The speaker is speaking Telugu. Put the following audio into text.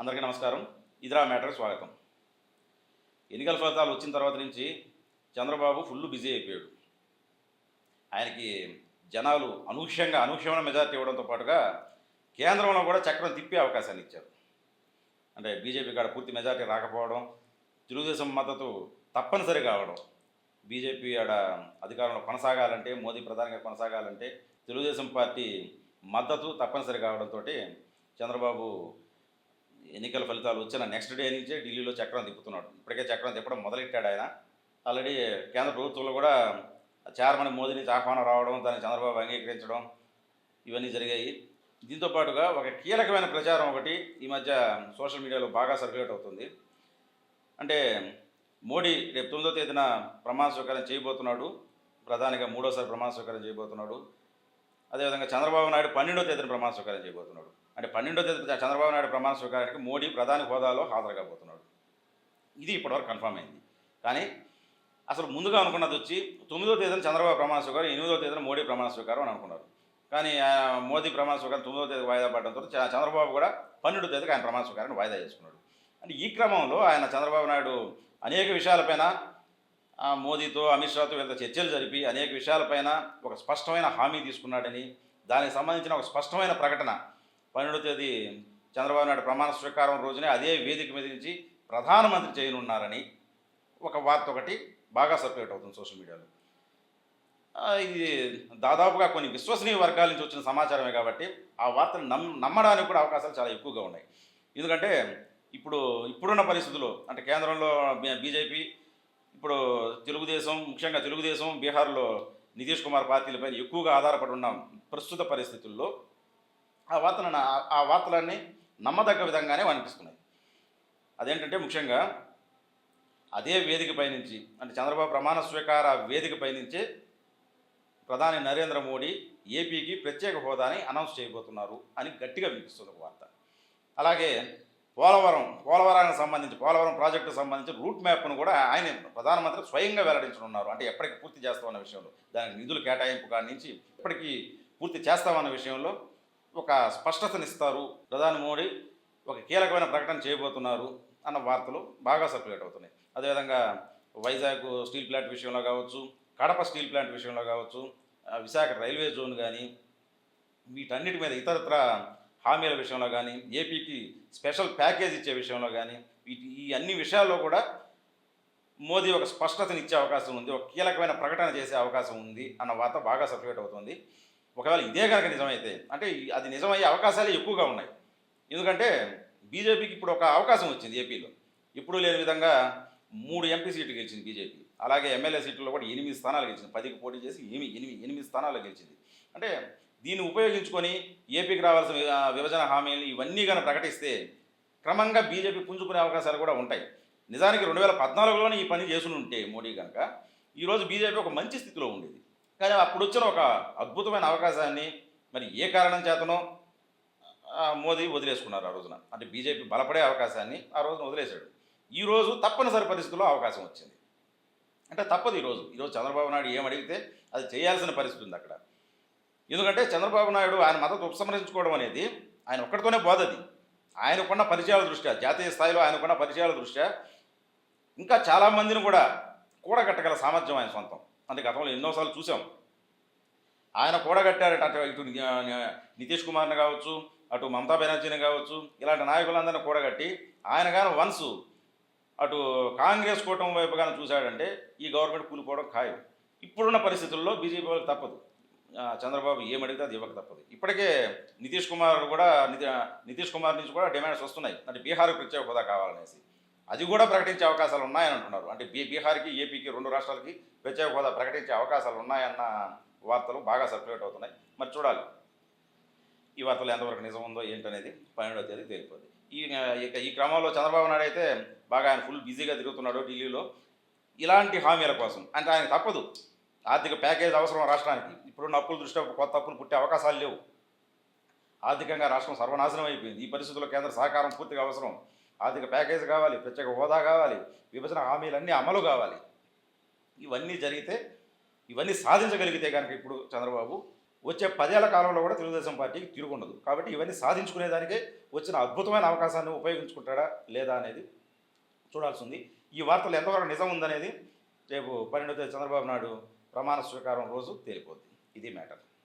అందరికీ నమస్కారం. ఇదిరా మ్యాటర్ స్వాగతం. ఎన్నికల ఫలితాలు వచ్చిన తర్వాత నుంచి చంద్రబాబు ఫుల్ బిజీ అయిపోయాడు. ఆయనకి జనాలు అనూహ్యంగా అనూహ్యమైన మెజార్టీ ఇవ్వడంతో పాటుగా కేంద్రంలో కూడా చక్రం తిప్పే అవకాశాన్ని ఇచ్చారు. అంటే బీజేపీ కాడ పూర్తి మెజార్టీ రాకపోవడం తెలుగుదేశం మద్దతు తప్పనిసరి కావడం బీజేపీ ఆడ అధికారంలో కొనసాగాలంటే మోదీ ప్రధానిగా కొనసాగాలంటే తెలుగుదేశం పార్టీ మద్దతు తప్పనిసరి కావడంతో చంద్రబాబు ఎన్నికల ఫలితాలు వచ్చిన నెక్స్ట్ డే నుంచే ఢిల్లీలో చక్రం తిప్పుతున్నాడు. ఇప్పటికే చక్రం తిప్పడం మొదలెట్టాడు ఆయన. ఆల్రెడీ కేంద్ర ప్రభుత్వంలో కూడా చైర్మన్ మోదీ నుంచి ఆహ్వానం రావడం దాన్ని చంద్రబాబు అంగీకరించడం ఇవన్నీ జరిగాయి. దీంతో పాటుగా ఒక కీలకమైన ప్రచారం ఒకటి ఈ మధ్య సోషల్ మీడియాలో బాగా సర్క్యులేట్ అవుతుంది. అంటే మోడీ రేపు తొమ్మిదో తేదీన ప్రమాణ స్వీకారం చేయబోతున్నాడు. ప్రధానిగా మూడోసారి ప్రమాణ స్వీకారం చేయబోతున్నాడు. అదేవిధంగా చంద్రబాబు నాయుడు పన్నెండో తేదీన ప్రమాణ స్వీకారం చేయబోతున్నాడు. అంటే పన్నెండో తేదీ చంద్రబాబు నాయుడు ప్రమాణ స్వీకారానికి మోడీ ప్రధాని హోదాలో హాజరు కాబోతున్నాడు ఇది ఇప్పటివరకు కన్ఫర్మ్ అయింది. కానీ అసలు ముందుగా అనుకున్నది వచ్చి తొమ్మిదో తేదీన చంద్రబాబు ప్రమాణ స్వీకారం ఎనిమిదో తేదీన మోడీ ప్రమాణ స్వీకారం అని అనుకున్నారు. కానీ మోదీ ప్రమాణ స్వీకారం తొమ్మిదో తేదీ వాయిదా పడడంతో చంద్రబాబు కూడా పన్నెండో తేదీకి ఆయన ప్రమాణ స్వీకారాన్ని వాయిదా చేసుకున్నాడు. అంటే ఈ క్రమంలో ఆయన చంద్రబాబు నాయుడు అనేక విషయాలపైన మోదీతో అమిత్ షాతో వీళ్ళతో చర్చలు జరిపి అనేక విషయాలపైన ఒక స్పష్టమైన హామీ తీసుకున్నాడని దానికి సంబంధించిన ఒక స్పష్టమైన ప్రకటన పన్నెండో తేదీ చంద్రబాబు నాయుడు ప్రమాణ స్వీకారం రోజునే అదే వేదిక మీద నుంచి ప్రధానమంత్రి చేయనున్నారని ఒక వార్త ఒకటి బాగా సర్క్యులేట్ అవుతుంది సోషల్ మీడియాలో. ఇది దాదాపుగా కొన్ని విశ్వసనీయ వర్గాల నుంచి వచ్చిన సమాచారమే కాబట్టి ఆ వార్తను నమ్ నమ్మడానికి కూడా అవకాశాలు చాలా ఎక్కువగా ఉన్నాయి. ఎందుకంటే ఇప్పుడు ఇప్పుడున్న పరిస్థితుల్లో అంటే కేంద్రంలో బీజేపీ ఇప్పుడు తెలుగుదేశం ముఖ్యంగా తెలుగుదేశం బీహార్లో నితీష్ కుమార్ పార్టీలపై ఎక్కువగా ఆధారపడి ఉన్న ప్రస్తుత పరిస్థితుల్లో ఆ వార్తలను ఆ- వార్తలన్నీ నమ్మదగ్గ విధంగానే అనిపిస్తున్నాయి అదేంటంటే ముఖ్యంగా అదే వేదికపై నుంచి అంటే చంద్రబాబు ప్రమాణ స్వీకార వేదికపై నుంచే ప్రధాని నరేంద్ర మోడీ ఏపీకి ప్రత్యేక హోదాని అనౌన్స్ చేయబోతున్నారు అని గట్టిగా వినిపిస్తుంది ఒక వార్త. అలాగే పోలవరం పోలవరానికి సంబంధించి పోలవరం ప్రాజెక్టుకు సంబంధించి రూట్ మ్యాప్ను కూడా ఆయన ప్రధానమంత్రి స్వయంగా వెల్లడించనున్నారు. అంటే ఎప్పటికి పూర్తి చేస్తామన్న విషయంలో దానికి నిధులు కేటాయింపు కాడి నుంచి ఎప్పటికీ పూర్తి చేస్తామన్న విషయంలో ఒక స్పష్టతనిస్తారు. ప్రధాని మోడీ ఒక కీలకమైన ప్రకటన చేయబోతున్నారు అన్న వార్తలు బాగా సర్క్యులేట్ అవుతున్నాయి. అదేవిధంగా వైజాగ్ స్టీల్ ప్లాంట్ విషయంలో కావచ్చు కడప స్టీల్ ప్లాంట్ విషయంలో కావచ్చు విశాఖ రైల్వే జోన్ కానీ వీటన్నిటి మీద ఇతరత్ర హామీల విషయంలో కానీ ఏపీకి స్పెషల్ ప్యాకేజ్ ఇచ్చే విషయంలో కానీ వీటి ఈ అన్ని విషయాల్లో కూడా మోదీ ఒక స్పష్టతని ఇచ్చే అవకాశం ఉంది ఒక కీలకమైన ప్రకటన చేసే అవకాశం ఉంది అన్న వార్త బాగా సర్క్యులేట్ అవుతుంది. ఒకవేళ ఇదే కనుక నిజమైతే అంటే అది నిజమయ్యే అవకాశాలే ఎక్కువగా ఉన్నాయి. ఎందుకంటే బీజేపీకి ఇప్పుడు ఒక అవకాశం వచ్చింది ఏపీలో. ఇప్పుడు లేని విధంగా మూడు ఎంపీ సీట్లు గెలిచింది బీజేపీ. అలాగే ఎమ్మెల్యే సీట్లలో కూడా ఎనిమిది స్థానాలు గెలిచింది. పదికి పోటీ చేసి ఏమి ఎనిమిది ఎనిమిది స్థానాలు గెలిచింది. అంటే దీన్ని ఉపయోగించుకొని ఏపీకి రావాల్సిన విభజన హామీలు ఇవన్నీ కనుక ప్రకటిస్తే క్రమంగా బీజేపీ పుంజుకునే అవకాశాలు కూడా ఉంటాయి. నిజానికి రెండు వేల పద్నాలుగులోనే ఈ పని చేసుకుని ఉంటే మోడీ కనుక ఈరోజు బీజేపీ ఒక మంచి స్థితిలో ఉండేది. కానీ అప్పుడు వచ్చిన ఒక అద్భుతమైన అవకాశాన్ని మరి ఏ కారణం చేతనో మోదీ వదిలేసుకున్నారు ఆ రోజున. అంటే బీజేపీ బలపడే అవకాశాన్ని ఆ రోజున వదిలేశాడు. ఈ రోజు తప్పనిసరి పరిస్థితుల్లో అవకాశం వచ్చింది. అంటే తప్పదు ఈరోజు ఈరోజు చంద్రబాబు నాయుడు ఏం అడిగితే అది చేయాల్సిన పరిస్థితి ఉంది అక్కడ. ఎందుకంటే చంద్రబాబు నాయుడు ఆయన మద్దతు ఉపసంహరించుకోవడం అనేది ఆయన ఒక్కడితోనే బోధది. ఆయనకున్న పరిచయాల దృష్ట్యా జాతీయ స్థాయిలో ఆయనకున్న పరిచయాల దృష్ట్యా ఇంకా చాలామందిని కూడా కూడగట్టగల సామర్థ్యం ఆయన సొంతం. అంతే గతంలో ఎన్నోసార్లు చూసాం. ఆయన కూడగట్టారట అటు ఇటు నితీష్ కుమార్ని కావచ్చు అటు మమతా బెనర్జీని కావచ్చు ఇలాంటి నాయకులందరినీ కూడగట్టి ఆయన కానీ వన్స్ అటు కాంగ్రెస్ కూటమి వైపు కానీ చూశాడంటే ఈ గవర్నమెంట్ కూలిపోవడం ఖాయం. ఇప్పుడున్న పరిస్థితుల్లో బీజేపీ వాళ్ళకి తప్పదు. చంద్రబాబు ఏమడిగితే అది ఇవ్వక తప్పదు. ఇప్పటికే నితీష్ కుమార్ కూడా నితీష్ కుమార్ నుంచి కూడా డిమాండ్స్ వస్తున్నాయి. అంటే బీహార్కి ప్రత్యేక హోదా కావాలనేసి. అది కూడా ప్రకటించే అవకాశాలు ఉన్నాయని అంటున్నారు అంటే బీ బీహార్కి ఏపీకి రెండు రాష్ట్రాలకి ప్రత్యేక హోదా ప్రకటించే అవకాశాలు ఉన్నాయన్న వార్తలు బాగా సర్క్యులేట్ అవుతున్నాయి. మరి చూడాలి. ఈ వార్తలు ఎంతవరకు నిజం ఉందో ఏంటనేది పన్నెండవ తేదీ తేలిపోద్ది. ఈ ఇక ఈ క్రమంలో చంద్రబాబు నాయుడు అయితే బాగా ఆయన ఫుల్ బిజీగా తిరుగుతున్నాడు ఢిల్లీలో. ఇలాంటి హామీల కోసం అంటే ఆయన తప్పదు. ఆర్థిక ప్యాకేజ్ అవసరం రాష్ట్రానికి. ఇప్పుడున్న అప్పుల దృష్ట్యా కొత్త అప్పులు పుట్టే అవకాశాలు లేవు. ఆర్థికంగా రాష్ట్రం సర్వనాశనం అయిపోయింది. ఈ పరిస్థితుల్లో కేంద్ర సహకారం పూర్తిగా అవసరం. ఆర్థిక ప్యాకేజ్ కావాలి ప్రత్యేక హోదా కావాలి విభజన హామీలన్నీ అమలు కావాలి. ఇవన్నీ జరిగితే ఇవన్నీ సాధించగలిగితే కనుక ఇప్పుడు చంద్రబాబు వచ్చే పదేళ్ళ కాలంలో కూడా తెలుగుదేశం పార్టీకి తిరుగుండదు కాబట్టి ఇవన్నీ సాధించుకునేదానికే వచ్చిన అద్భుతమైన అవకాశాన్ని ఉపయోగించుకుంటాడా లేదా అనేది చూడాల్సి ఉంది ఈ వార్తలు ఎంతవరకు నిజం ఉందనేది రేపు పన్నెండవ తేదీ చంద్రబాబు నాయుడు ప్రమాణ స్వీకారం రోజు తేలిపోద్ది. ఇది మ్యాటర్.